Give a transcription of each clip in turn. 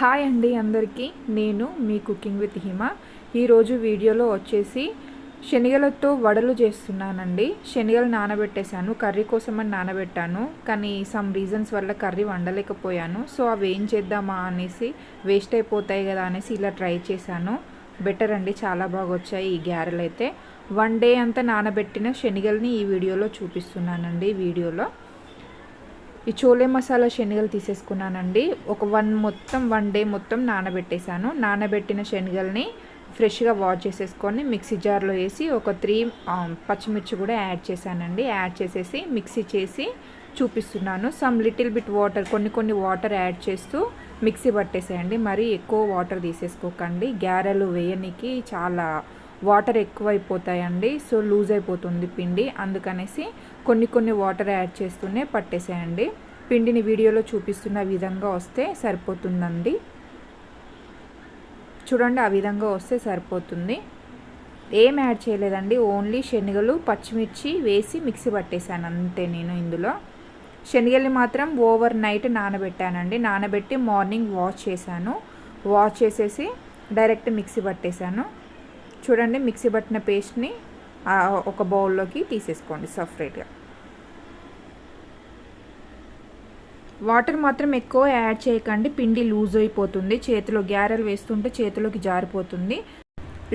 Hi అండి అందరికీ. నేను మీ కుకింగ్ విత్ హిమ. ఈరోజు వీడియోలో వచ్చేసి శనగలతో వడలు చేస్తున్నానండి. శనగలు నానబెట్టేశాను. కర్రీ కోసమని నానబెట్టాను. కానీ సమ్ రీజన్స్ వల్ల కర్రీ వండలేకపోయాను. సో అవి ఏం చేద్దామా అనేసి వేస్ట్ అయిపోతాయి కదా అనేసి ఇలా ట్రై చేశాను. బెటర్ అండి. చాలా బాగా వచ్చాయి ఈ గ్యారెలు అయితే వన్ డే అంతా నానబెట్టిన శనగల్ని ఈ వీడియోలో చూపిస్తున్నానండి వీడియోలో. ఈ చోలే మసాలా శనగలు తీసేసుకున్నానండి. ఒక వన్ మొత్తం వన్ డే మొత్తం నానబెట్టేశాను. నానబెట్టిన శనగల్ని ఫ్రెష్గా వాష్ చేసేసుకొని మిక్సీ జార్లో వేసి ఒక త్రీ పచ్చిమిర్చి కూడా యాడ్ చేశానండి. యాడ్ చేసేసి మిక్సీ చేసి చూపిస్తున్నాను. సమ్ లిటిల్ బిట్ వాటర్ కొన్ని కొన్ని వాటర్ యాడ్ చేస్తూ మిక్సీ పట్టేసేయండి. మరీ ఎక్కువ వాటర్ తీసేసుకోకండి. గ్యారెలు వేయనికి చాలా వాటర్ ఎక్కువైపోతాయండి సో లూజ్ అయిపోతుంది పిండి. అందుకనేసి కొన్ని కొన్ని వాటర్ యాడ్ చేస్తూనే పట్టేసేయండి. పిండిని వీడియోలో చూపిస్తున్న విధంగా వస్తే సరిపోతుందండి. చూడండి ఆ విధంగా వస్తే సరిపోతుంది. ఏం యాడ్ చేయలేదండి ఓన్లీ శనగలు పచ్చిమిర్చి వేసి మిక్సీ పట్టేశాను అంతే నేను ఇందులో. శనగల్ని మాత్రం ఓవర్ నైట్ నానబెట్టానండి. నానబెట్టి మార్నింగ్ వాష్ చేశాను. వాష్ చేసేసి డైరెక్ట్ మిక్సీ పట్టేశాను. చూడండి మిక్సీ పట్టిన పేస్ట్ని ఒక బౌల్లోకి తీసేసుకోండి సపరేట్గా. వాటర్ మాత్రం ఎక్కువ యాడ్ చేయకండి పిండి లూజ్ అయిపోతుంది చేతిలో గ్యారెలు వేస్తుంటే చేతిలోకి జారిపోతుంది.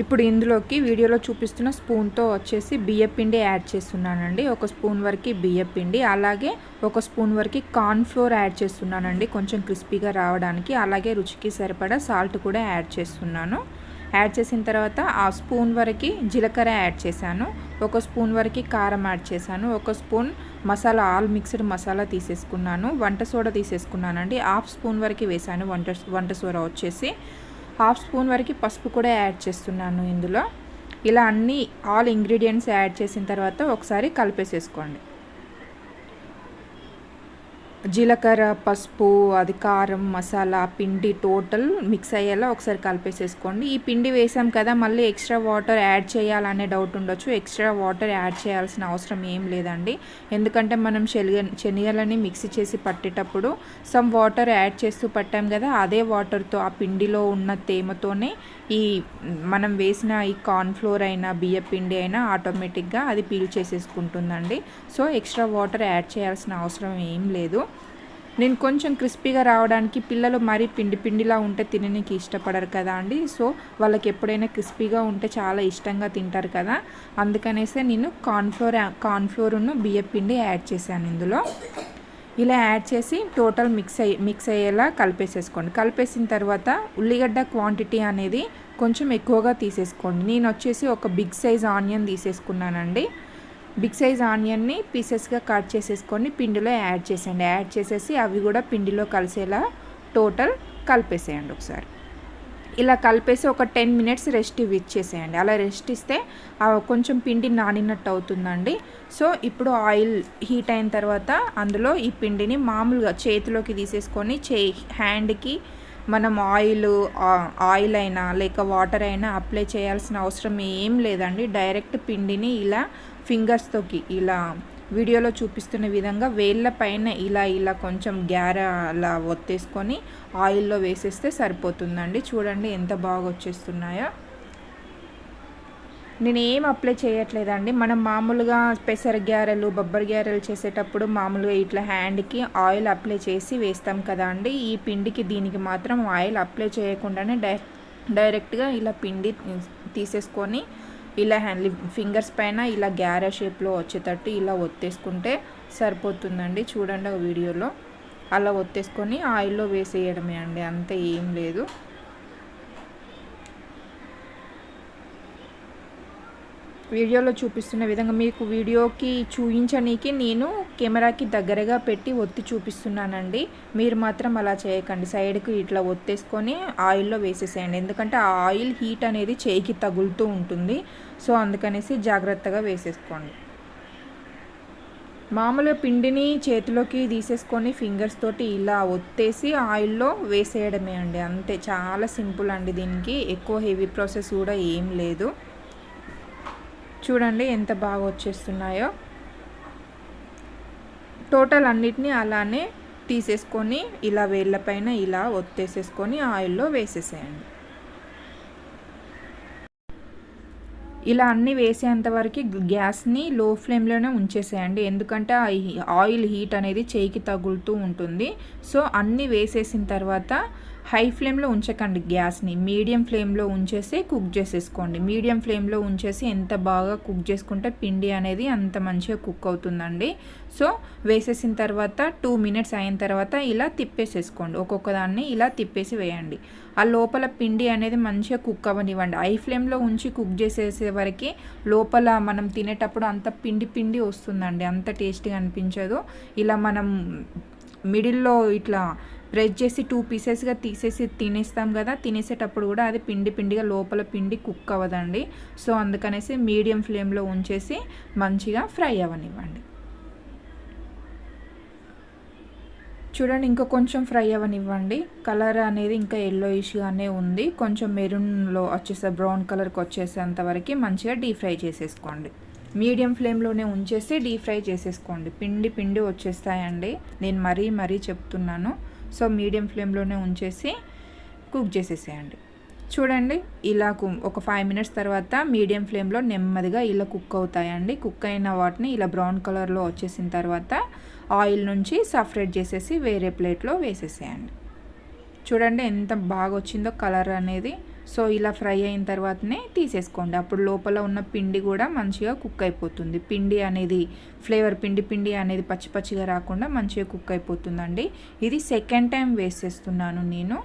ఇప్పుడు ఇందులోకి వీడియోలో చూపిస్తున్న స్పూన్తో వచ్చేసి బియ్య పిండి యాడ్ చేస్తున్నానండి. ఒక స్పూన్ వరకు బియ్య పిండి అలాగే ఒక స్పూన్ వరకు కార్న్ఫ్లోర్ యాడ్ చేస్తున్నానండి కొంచెం క్రిస్పీగా రావడానికి. అలాగే రుచికి సరిపడా సాల్ట్ కూడా యాడ్ చేస్తున్నాను. యాడ్ చేసిన తర్వాత ఆ స్పూన్ వరకు జీలకర్ర యాడ్ చేశాను. ఒక స్పూన్ వరకు కారం యాడ్ చేశాను. ఒక spoon masala all mixed masala తీసేసుకున్నాను. వంట సోడా తీసేసుకున్నానండి. హాఫ్ స్పూన్ వరకు వేసాను వంట వంట సోడా వచ్చేసి. హాఫ్ స్పూన్ వరకు పసుపు కూడా యాడ్ చేస్తున్నాను ఇందులో. ఇలా అన్ని ఆల్ ఇంగ్రీడియంట్స్ యాడ్ చేసిన తర్వాత ఒకసారి కలిపేసేసుకోండి. జీలకర్ర పసుపు అది కారం మసాలా పిండి టోటల్ మిక్స్ అయ్యేలా ఒకసారి కలిపేసేసుకోండి. ఈ పిండి వేసాం కదా మళ్ళీ ఎక్స్ట్రా వాటర్ యాడ్ చేయాలనే డౌట్ ఉండొచ్చు. ఎక్స్ట్రా వాటర్ యాడ్ చేయాల్సిన అవసరం ఏం లేదండి. ఎందుకంటే మనం శనగ శనగలని మిక్సీ చేసి పట్టేటప్పుడు సమ్ వాటర్ యాడ్ చేస్తూ పట్టాం కదా అదే వాటర్తో ఆ పిండిలో ఉన్న తేమతోనే ఈ మనం వేసిన ఈ కార్న్ఫ్లోర్ అయినా బియ్య పిండి అయినా ఆటోమేటిక్గా అది పీల్ చేసేసుకుంటుందండి. సో ఎక్స్ట్రా వాటర్ యాడ్ చేయాల్సిన అవసరం ఏం లేదు. నేను కొంచెం క్రిస్పీగా రావడానికి పిల్లలు మరీ పిండి పిండిలా ఉంటే తినడానికి ఇష్టపడరు కదా అండి. సో వాళ్ళకి ఎప్పుడైనా క్రిస్పీగా ఉంటే చాలా ఇష్టంగా తింటారు కదా. అందుకనేసే నేను కార్న్ఫ్లోర్ కార్న్ఫ్లోర్ను బియ్య పిండి యాడ్ చేశాను ఇందులో. ఇలా యాడ్ చేసి టోటల్ మిక్స్ అయ్యి మిక్స్ అయ్యేలా కలిపేసేసుకోండి. కలిపేసిన తర్వాత ఉల్లిగడ్డ క్వాంటిటీ అనేది కొంచెం ఎక్కువగా తీసేసుకోండి. నేను వచ్చేసి ఒక బిగ్ సైజ్ ఆనియన్ తీసేసుకున్నానండి. బిగ్ సైజ్ ఆనియన్ని పీసెస్గా కట్ చేసేసుకొని పిండిలో యాడ్ చేసేయండి. యాడ్ చేసేసి అవి కూడా పిండిలో కలిసేలా టోటల్ కలిపేసేయండి ఒకసారి. ఇలా కలిపేసి ఒక టెన్ మినిట్స్ రెస్ట్ ఇచ్చేసేయండి. అలా రెస్ట్ ఇస్తే కొంచెం పిండి నానినట్టు అవుతుందండి. సో ఇప్పుడు ఆయిల్ హీట్ అయిన తర్వాత అందులో ఈ పిండిని మామూలుగా చేతిలోకి తీసేసుకొని చే హ్యాండ్కి మనం ఆయిల్ ఆయిల్ అయినా లేక వాటర్ అయినా అప్లై చేయాల్సిన అవసరం ఏం లేదండి. డైరెక్ట్ పిండిని ఇలా ఫింగర్స్తోకి ఇలా వీడియోలో చూపిస్తున్న విధంగా వేళ్ళ పైన ఇలా ఇలా కొంచెం గ్యార అలా ఒత్తేసుకొని ఆయిల్లో వేసేస్తే సరిపోతుందండి. చూడండి ఎంత బాగా వచ్చేస్తున్నాయో నేను ఏం అప్లై చేయట్లేదండి. మనం మామూలుగా పెసర గ్యారెలు బొబ్బరి గ్యారెలు చేసేటప్పుడు మామూలుగా ఇట్లా హ్యాండ్కి ఆయిల్ అప్లై చేసి వేస్తాం కదా అండి. ఈ పిండికి దీనికి మాత్రం ఆయిల్ అప్లై చేయకుండానే డై డైరెక్ట్గా ఇలా పిండి తీసేసుకొని ఇలా హ్యాండ్ ఫింగర్స్ పైన ఇలా గ్యారె షేప్లో వచ్చేటట్టు ఇలా ఒత్తేసుకుంటే సరిపోతుందండి. చూడండి ఆ వీడియోలో. అలా ఒత్తేసుకొని ఆయిల్లో వేసేయడమే అండి. అంతే ఏం లేదు. వీడియోలో చూపిస్తున్న విధంగా మీకు వీడియోకి చూపించడానికి నేను కెమెరాకి దగ్గరగా పెట్టి ఒత్తి చూపిస్తున్నానండి. మీరు మాత్రం అలా చేయకండి. సైడ్కి ఇట్లా ఒత్తేసుకొని ఆయిల్లో వేసేసేయండి. ఎందుకంటే ఆ ఆయిల్ హీట్ అనేది చేయికి తగులుతూ ఉంటుంది. సో అందుకనేసి జాగ్రత్తగా వేసేసుకోండి. మామూలుగా పిండిని చేతిలోకి తీసేసుకొని ఫింగర్స్ తోటి ఇలా ఒత్తేసి ఆయిల్లో వేసేయడమే అండి. అంతే. చాలా సింపుల్ అండి దీనికి. ఎక్కువ హెవీ ప్రాసెస్ కూడా ఏం లేదు. చూడండి ఎంత బాగా వచ్చేస్తున్నాయో. టోటల్ అన్నిటినీ అలానే తీసేసుకొని ఇలా వేళ్ళపైన ఇలా ఒత్తేసేసుకొని ఆయిల్లో వేసేసేయండి. ఇలా అన్నీ వేసేంత వరకు గ్యాస్ని లో ఫ్లేమ్లోనే ఉంచేసేయండి. ఎందుకంటే ఆ ఆయిల్ హీట్ అనేది చేయికి తగులుతూ ఉంటుంది. సో అన్నీ వేసేసిన తర్వాత హై ఫ్లేమ్లో ఉంచకండి గ్యాస్ని. మీడియం ఫ్లేమ్లో ఉంచేసి కుక్ చేసేసుకోండి. మీడియం ఫ్లేమ్లో ఉంచేసి ఎంత బాగా కుక్ చేసుకుంటే పిండి అనేది అంత మంచిగా కుక్ అవుతుందండి. సో వేసేసిన తర్వాత టూ మినిట్స్ అయిన తర్వాత ఇలా తిప్పేసేసుకోండి. ఒక్కొక్క దాన్ని ఇలా తిప్పేసి వేయండి. ఆ లోపల పిండి అనేది మంచిగా కుక్ అవ్వనివ్వండి. హై ఫ్లేమ్లో ఉంచి కుక్ చేసేసే వరకు లోపల మనం తినేటప్పుడు అంత పిండి పిండి వస్తుందండి. అంత టేస్టీగా అనిపించదు. ఇలా మనం మిడిల్లో ఇట్లా ప్రెస్ చేసి టూ పీసెస్గా తీసేసి తినేస్తాం కదా తినేసేటప్పుడు కూడా అది పిండి పిండిగా లోపల పిండి కుక్ అవ్వదండి. సో అందుకనేసి మీడియం ఫ్లేమ్లో ఉంచేసి మంచిగా ఫ్రై అవ్వనివ్వండి. చూడండి ఇంకా కొంచెం ఫ్రై అవ్వనివ్వండి. కలర్ అనేది ఇంకా ఎల్లోయిష్గానే ఉంది. కొంచెం మెరూన్లో వచ్చేసే బ్రౌన్ కలర్కి వచ్చేసేంత వరకు మంచిగా డీప్ ఫ్రై చేసేసుకోండి. మీడియం ఫ్లేమ్లోనే ఉంచేసి డీప్ ఫ్రై చేసేసుకోండి. పిండి పిండి వచ్చేస్తాయండి. నేను మరీ మరీ చెప్తున్నాను. సో మీడియం ఫ్లేమ్లోనే ఉంచేసి కుక్ చేసేసేయండి. చూడండి ఇలా ఒక ఫైవ్ మినిట్స్ తర్వాత మీడియం ఫ్లేమ్లో నెమ్మదిగా ఇలా కుక్ అవుతాయండి. కుక్ అయిన వాటిని ఇలా బ్రౌన్ కలర్లో వచ్చేసిన తర్వాత ఆయిల్ నుంచి సపరేట్ చేసేసి వేరే ప్లేట్లో వేసేసేయండి. చూడండి ఎంత బాగా వచ్చిందో కలర్ అనేది సో ఇలా ఫ్రై అయిన తర్వాతనే తీసేసుకోండి. అప్పుడు లోపల ఉన్న పిండి కూడా మంచిగా కుక్ అయిపోతుంది. పిండి అనేది ఫ్లేవర్ పిండి పిండి అనేది పచ్చి పచ్చిగా రాకుండా మంచిగా కుక్ అయిపోతుందండి. ఇది సెకండ్ టైం వేసేస్తున్నాను నేను.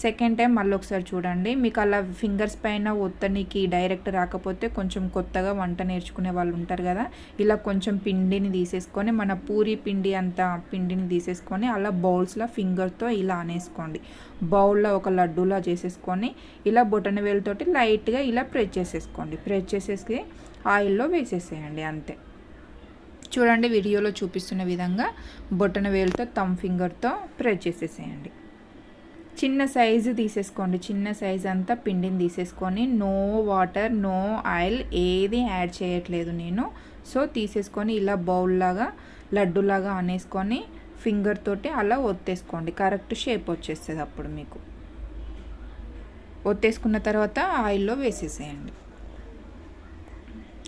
సెకండ్ టైం మళ్ళీ ఒకసారి చూడండి. మీకు అలా ఫింగర్స్ పైన ఒత్తనికి డైరెక్ట్ రాకపోతే కొంచెం కొత్తగా వంట నేర్చుకునే వాళ్ళు ఉంటారు కదా. ఇలా కొంచెం పిండిని తీసేసుకొని మన పూరి పిండి అంత పిండిని తీసేసుకొని అలా బౌల్స్లో ఫింగర్తో ఇలా అనేసుకోండి. బౌల్లో ఒక లడ్డూలా చేసేసుకొని ఇలా బొటన వేలుతోటి లైట్గా ఇలా ప్రెస్ చేసేసుకోండి. ప్రెస్ చేసేసి ఆయిల్లో వేసేసేయండి అంతే. చూడండి వీడియోలో చూపిస్తున్న విధంగా బొటన వేలుతో తమ్ ఫింగర్తో ప్రెస్ చేసేసేయండి. చిన్న సైజు తీసేసుకోండి. చిన్న సైజు అంతా పిండిని తీసేసుకొని నో వాటర్ నో ఆయిల్ ఏది యాడ్ చేయట్లేదు నేను. సో తీసేసుకొని ఇలా బౌల్లాగా లడ్డులాగా అనేసుకొని ఫింగర్ తోటి అలా ఒత్తేసుకోండి. కరెక్ట్ షేప్ వచ్చేస్తుంది అప్పుడు మీకు. ఒత్తేసుకున్న తర్వాత ఆయిల్లో వేసేసేయండి.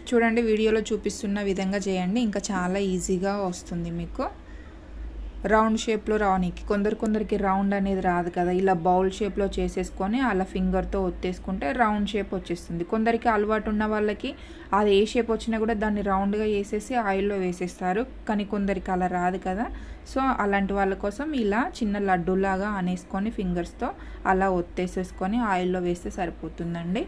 చూడండి వీడియోలో చూపిస్తున్న విధంగా చేయండి. ఇంకా చాలా ఈజీగా వస్తుంది మీకు. రౌండ్ షేప్లో రావడానికి కొందరు కొందరికి రౌండ్ అనేది రాదు కదా. ఇలా బౌల్ షేప్లో చేసేసుకొని అలా ఫింగర్తో ఒత్తేసుకుంటే రౌండ్ షేప్ వచ్చేస్తుంది. కొందరికి అలవాటు ఉన్న వాళ్ళకి అది ఏ షేప్ వచ్చినా కూడా దాన్ని రౌండ్గా వేసేసి ఆయిల్లో వేసేస్తారు. కానీ కొందరికి అలా రాదు కదా. సో అలాంటి వాళ్ళ కోసం ఇలా చిన్న లడ్డూలాగా అనేసుకొని ఫింగర్స్తో అలా ఒత్తేసేసుకొని ఆయిల్లో వేస్తే సరిపోతుందండి.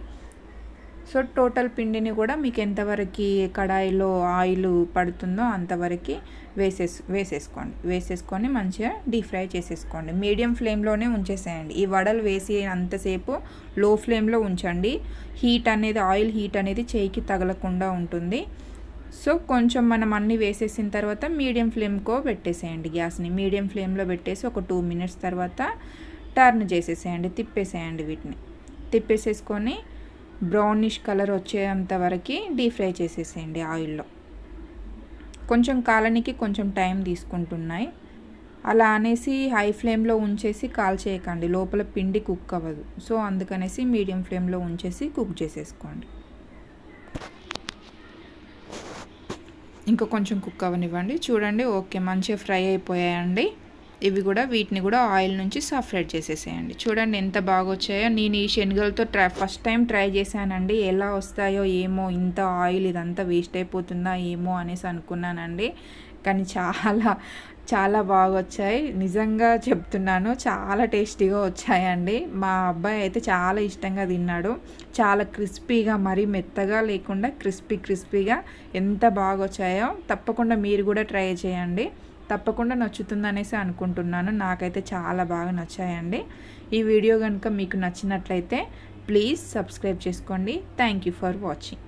సో టోటల్ పిండిని కూడా మీకు ఎంతవరకు కడాయిలో ఆయిల్ పడుతుందో అంతవరకు వేసేస్ వేసేసుకోండి. వేసేసుకొని మంచిగా డీప్ ఫ్రై చేసేసుకోండి. మీడియం ఫ్లేమ్లోనే ఉంచేసేయండి. ఈ వడలు వేసి అంతసేపు లో ఫ్లేమ్లో ఉంచండి. హీట్ అనేది ఆయిల్ హీట్ అనేది చేయికి తగలకుండా ఉంటుంది. సో కొంచెం మనం అన్నీ వేసేసిన తర్వాత మీడియం ఫ్లేమ్కో పెట్టేసేయండి గ్యాస్ని. మీడియం ఫ్లేమ్లో పెట్టేసి ఒక టూ మినిట్స్ తర్వాత టర్న్ చేసేసేయండి. తిప్పేసేయండి వీటిని. తిప్పేసేసుకొని బ్రౌనిష్ కలర్ వచ్చేంత వరకు డీప్ ఫ్రై చేసేసేయండి ఆయిల్లో. కొంచెం కాలనికి కొంచెం టైం తీసుకుంటున్నాయి. అలా అనేసి హై ఫ్లేమ్లో ఉంచేసి కాల్ చేయకండి. లోపల పిండి కుక్ అవ్వదు. సో అందుకనేసి మీడియం ఫ్లేమ్లో ఉంచేసి కుక్ చేసేసుకోండి. ఇంకా కొంచెం కుక్ అవ్వనివ్వండి. చూడండి ఓకే మంచిగా ఫ్రై అయిపోయాయండి. ఇవి కూడా వీటిని కూడా ఆయిల్ నుంచి సపరేట్ చేసేసేయండి. చూడండి ఎంత బాగా వచ్చాయో నేను ఈ శనగలతో ట్రై ఫస్ట్ టైం ట్రై చేశానండి. ఎలా వస్తాయో ఏమో ఇంత ఆయిల్ ఇదంతా వేస్ట్ అయిపోతుందా ఏమో అనేసి అనుకున్నానండి. కానీ చాలా చాలా బాగా వచ్చాయి నిజంగా చెప్తున్నాను చాలా టేస్టీగా వచ్చాయండి. మా అబ్బాయి అయితే చాలా ఇష్టంగా తిన్నాడు. చాలా క్రిస్పీగా మరీ మెత్తగా లేకుండా క్రిస్పీ క్రిస్పీగా ఎంత బాగా వచ్చాయో తప్పకుండా మీరు కూడా ట్రై చేయండి. తప్పకుండా నచ్చుతుంది అనేసి అనుకుంటున్నాను. నాకైతే చాలా బాగా నచ్చాయండి. ఈ వీడియో కనుక మీకు నచ్చినట్లయితే ప్లీజ్ సబ్స్క్రైబ్ చేసుకోండి. Thank you for watching.